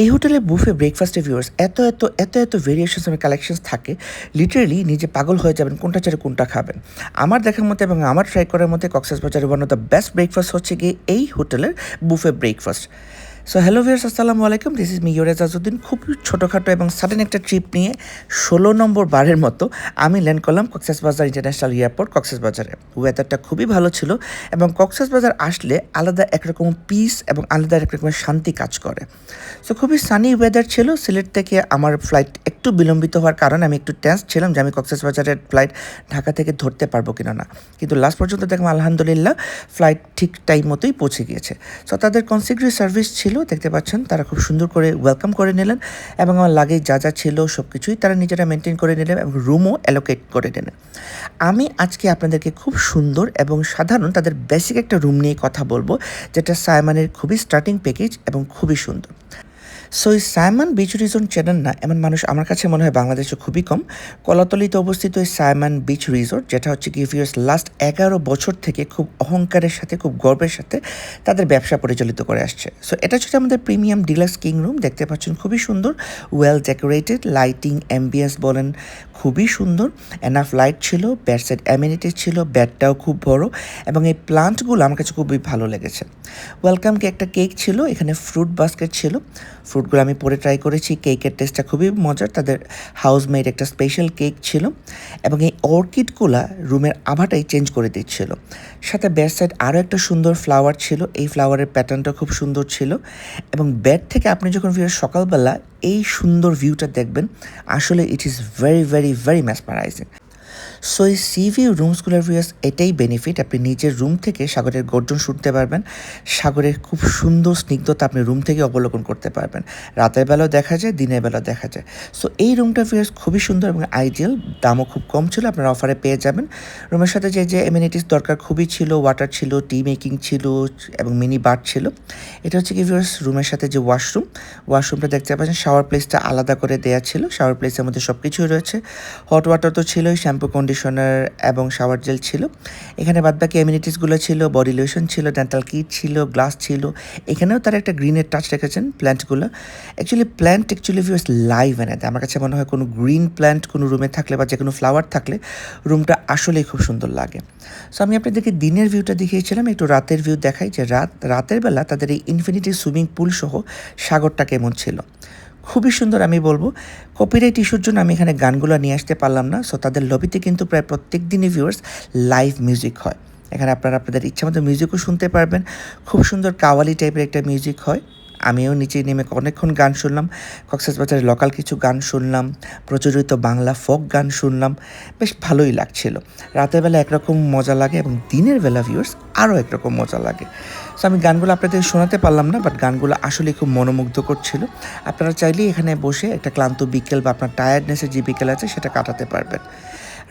এই হোটেলে বুফে ব্রেকফাস্টে ভিউয়ার্স এত এত এত এত ভেরিয়েশনস এবং কালেকশনস থাকে লিটারেলি নিজে পাগল হয়ে যাবেন কোনটা ছেড়ে কোনটা খাবেন। আমার দেখার মতে এবং আমার ট্রাই করার কক্সেস বাজারে one of the best breakfast হচ্ছে গিয়ে এই হোটেলের buffet breakfast so hello viewers আসসালামু আলাইকুম দিস ইজ মিওর আজাজুদ্দিন খুবই ছোটোখাটো এবং সাডেন একটা ট্রিপ নিয়ে ষোলো নম্বর বারের মতো আমি ল্যান্ড করলাম কক্সেস বাজার ইন্টারন্যাশনাল এয়ারপোর্ট কক্সেসবাজারে ওয়েদারটা খুবই ভালো ছিল এবং কক্সেস বাজার আসলে আলাদা একরকম পিস এবং আলাদা একরকমের শান্তি কাজ করে। সো খুবই সানি ওয়েদার ছিল। সিলেট থেকে আমার ফ্লাইট একটু বিলম্বিত হওয়ার কারণে আমি একটু টেন্স ছিলাম যে আমি কক্সেস বাজারের ফ্লাইট ঢাকা থেকে ধরতে পারব কিনা না। কিন্তু লাস্ট পর্যন্ত দেখলাম আলহামদুলিল্লাহ ফ্লাইট ঠিক টাইম মতোই পৌঁছে গিয়েছে। সো তাদের কনসিডারি সার্ভিস ছিল, দেখতে পাচ্ছেন, তারা খুব সুন্দর করে ওয়েলকাম করে নিলেন এবং আমার লাগেজ যা যা ছিল সব কিছুই তারা নিজেরা মেনটেন করে নিলেন এবং রুমও অ্যালোকেট করে নিলেন। আমি আজকে আপনাদেরকে খুব সুন্দর এবং সাধারণ তাদের বেসিক একটা রুম নিয়ে কথা বলব, যেটা সাইমানের খুবই স্টার্টিং প্যাকেজ এবং খুবই সুন্দর। সো এই সাইমন বিচ রিজন চেনেন না। এমন মানুষ আমার কাছে মনে হয় বাংলাদেশে খুবই কম। কলাতলিতে অবস্থিত এই সাইমন বিচ রিসোর্ট, যেটা হচ্ছে কি ভিউয়ার্স লাস্ট এগারো বছর থেকে খুব অহংকারের সাথে, খুব গর্বের সাথে তাদের ব্যবসা পরিচালিত করে আসছে। সো এটা হচ্ছে আমাদের প্রিমিয়াম ডিলাক্স কিং রুম দেখতে পাচ্ছেন খুবই সুন্দর ওয়েল ডেকোরেটেড লাইটিং অ্যাম্বিয়েন্স বলেন, খুবই সুন্দর। এনাফ লাইট ছিল ব্যাটসেট অ্যামিনিটিস ছিল ব্যাটটাও খুব বড় এবং এই প্লান্টগুলো আমার কাছে খুবই ভালো লেগেছে। ওয়েলকামকে একটা কেক ছিল, এখানে ফ্রুট বাস্কেট ছিল। ফ্রুটগুলো আমি পরে ট্রাই করেছি। কেকের টেস্টটা খুবই মজার। তাদের হাউস মেড একটা স্পেশাল কেক ছিল এবং এই অর্কিডগুলা রুমের আভাটাই চেঞ্জ করে দিচ্ছিল। সাথে ব্যাক সাইড আরও একটা সুন্দর ফ্লাওয়ার ছিল। এই ফ্লাওয়ারের প্যাটার্নটা খুব সুন্দর ছিল এবং ব্যাড থেকে আপনি যখন ফিরে সকালবেলা এই সুন্দর ভিউটা দেখবেন, আসলে it is very very very mesmerising so এই সি ভিউ রুমসগুলোর ভিউয়ার্স এটাই বেনিফিট আপনি নিজের রুম থেকে সাগরের গর্জন শুনতে পারবেন। সাগরের খুব সুন্দর স্নিগ্ধতা আপনি রুম থেকে অবলোকন করতে পারবেন। রাতের বেলাও দেখা যায়, দিনের বেলাও দেখা যায়। সো এই রুমটা ভিউয়ার্স খুবই সুন্দর এবং আইডিয়াল দামও খুব কম ছিল, আপনারা অফারে পেয়ে যাবেন। রুমের সাথে যে যে এমিনিটিস দরকার খুবই ছিল ওয়াটার ছিল টি মেকিং ছিল এবং মিনি বার ছিল। এটা হচ্ছে কি ভিউয়ার্স রুমের সাথে যে ওয়াশরুম ওয়াশরুমটা দেখতে পাচ্ছেন শাওয়ার প্লেসটা আলাদা করে দেওয়া ছিল। শাওয়ার প্লেসের মধ্যে সব কিছুই রয়েছে। হট ওয়াটার তো ছিলই শ্যাম্পু কন্ডিশনার এবং শাওয়ার জেল ছিল। এখানে বাদবাকি এমিনিটিসগুলো ছিল বডি লোশন ছিল ডেন্টাল কিট ছিল গ্লাস ছিল। এখানেও তারা একটা গ্রিনের টাচ রেখেছেন প্ল্যান্টগুলো actually plant actually views live এনে আমার কাছে মনে হয় কোনো গ্রিন প্ল্যান্ট কোনো রুমে থাকলে বা যে কোনো ফ্লাওয়ার থাকলে রুমটা আসলেই খুব সুন্দর লাগে। সো আমি আপনাদেরকে দিনের ভিউটা দেখিয়েছিলাম, একটু রাতের ভিউ দেখাই যে রাত, রাতের বেলা তাদের এই ইনফিনিটি সুইমিং পুল সহ সাগরটা কেমন ছিল। খুবই সুন্দর, আমি বলব। কপিরাইট ইস্যুর জন্য আমি এখানে গানগুলো নিয়ে আসতে পারলাম না। সো তাদের লবিতে কিন্তু প্রায় প্রত্যেক দিনই ভিউয়ার্স লাইভ মিউজিক হয়। এখানে আপনারা আপনাদের ইচ্ছা মতো মিউজিকও শুনতে পারবেন। খুব সুন্দর কাওয়ালি টাইপের একটা মিউজিক হয়। আমিও নিচে নেমে অনেকক্ষণ গান শুনলাম। কক্সবাজারের লোকাল কিছু গান শুনলাম, প্রচলিত বাংলা ফোক গান শুনলাম। বেশ ভালোই লাগছিল। রাতের বেলা একরকম মজা লাগে এবং দিনের বেলা ভিউয়ার্স আরও একরকম মজা লাগে। সো আমি গানগুলো আপনাদের শোনাতে পারলাম না বাট গানগুলো আসলে খুব মনোমুগ্ধ করছিল আপনারা চাইলেই এখানে বসে একটা ক্লান্ত বিকেল বা আপনার টায়ার্ডনেসের যে বিকেল আছে, সেটা কাটাতে পারবেন।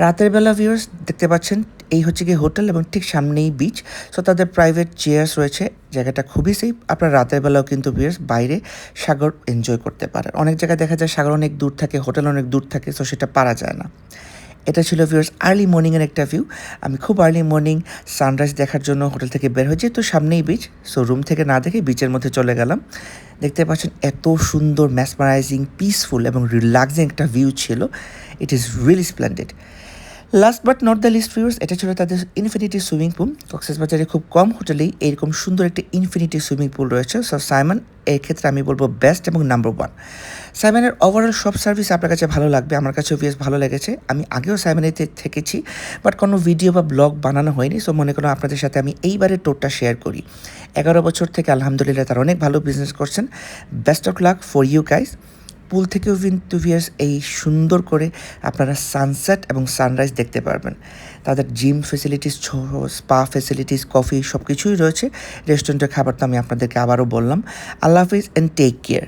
রাতের বেলা ভিউয়ার্স দেখতে পাচ্ছেন এই হচ্ছে গিয়ে হোটেল এবং ঠিক সামনেই বিচ সো তাদের প্রাইভেট চেয়ার্স রয়েছে। জায়গাটা খুবই সেফ আপনার রাতের বেলাও কিন্তু ভিউয়ার্স বাইরে সাগর এনজয় করতে পারেন। অনেক জায়গায় দেখা যায় সাগর অনেক দূর থাকে, হোটেল অনেক দূর থাকে সো সেটা পারা যায় না। এটা ছিল ভিউয়ার্স আর্লি মর্নিংয়ের একটা ভিউ আমি খুব আর্লি মর্নিং সানরাইজ দেখার জন্য হোটেল থেকে বের হয়েছি। তো সামনেই বিচ সো রুম থেকে না দেখে বিচের মধ্যে চলে গেলাম। দেখতে পাচ্ছেন এত সুন্দর ম্যাসমারাইজিং পিসফুল এবং রিল্যাক্সিং একটা ভিউ ছিল। It is really splendid last but not the least viewers এটা ছিল তাদের ইনফিনিটি সুইমিং পুল বাজারে খুব কম হোটেলেই এরকম সুন্দর একটি ইনফিনিটি সুইমিং পুল রয়েছে। সো সাইমন এর ক্ষেত্রে আমি বলব বেস্ট এবং নাম্বার ওয়ান সাইমনের ওভারঅল সব সার্ভিস আপনার কাছে ভালো লাগবে, আমার কাছে বেশ ভালো লেগেছে। আমি আগেও সাইমনেতে থেকেছি বাট কোনো ভিডিও বা ব্লগ বানানো হয়নি। সো মনে করো আপনাদের সাথে আমি এইবারের টোরটা শেয়ার করি। এগারো বছর থেকে আলহামদুলিল্লাহ তারা অনেক ভালো বিজনেস করছেন। Best of luck for you guys pool থেকেও কিন্তু ভিয়ার্স এই সুন্দর করে আপনারা সানসেট এবং সানরাইজ দেখতে পারবেন। তাদের gym facilities spa facilities coffee সব কিছুই রয়েছে। রেস্টুরেন্টের খাবার তো আমি আপনাদেরকে আবারও বললাম। আল্লাহ হাফিজ অ্যান্ড টেক কেয়ার